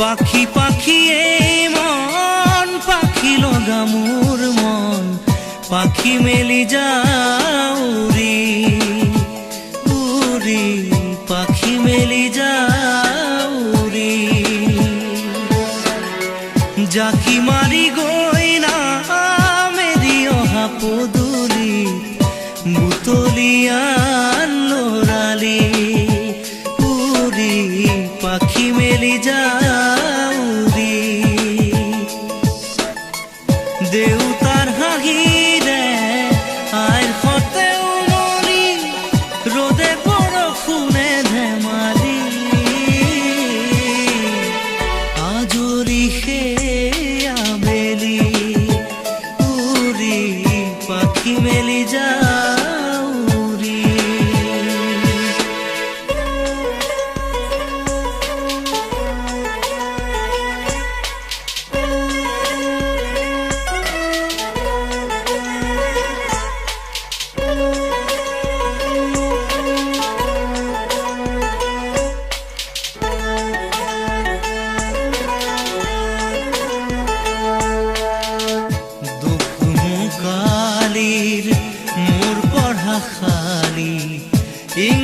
পাখি পাখি এই মন, পাখি লগা মোৰ মন। পাখি মেলি যাউৰি উৰি পাখি মেলি যাউৰি জাকি মাৰি গৈ না মেলি অহা পদূলি বুটলিয়ান dije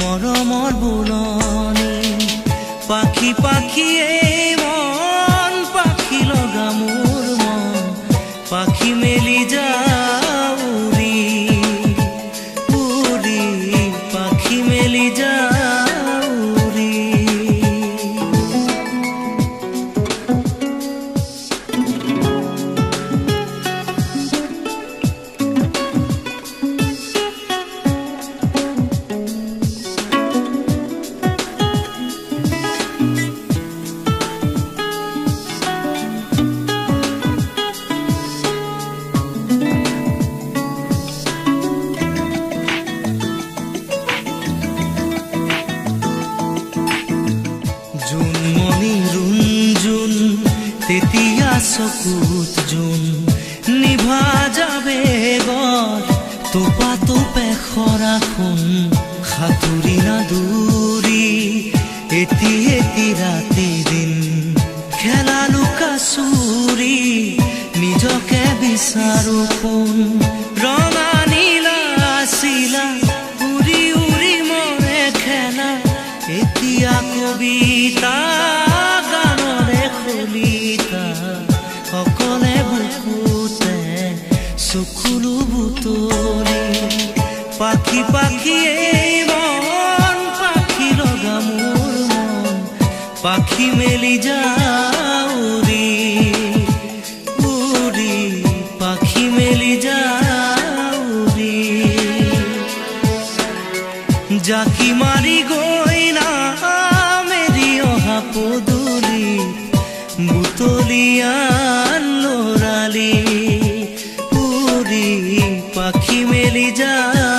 মৰমৰ বোলনি। পাখি পাখি মন পাখি লগা মোৰ মন। পাখি মেলি যাউৰি তেতিয়া চকুত জোন। নিভা যাবে গৰ তোপা তোপে খৰা খুন। সাঁতুৰি না দূৰি এটি ৰাতি দিন। খেলা লুকা চুৰি নিজকে বিচাৰো কোন? ৰঙা নীলা চিলা উৰি উৰি মৰে খেলা। এতিয়া কবিতা। বুটলি পাখি পাখি এই মন পাখি লগা মোৰ মন, পাখি মেলি যাউৰি উৰি পাখি মেলি অহা পদূলি বুটলিয়ান পাখি মেলি যাউৰি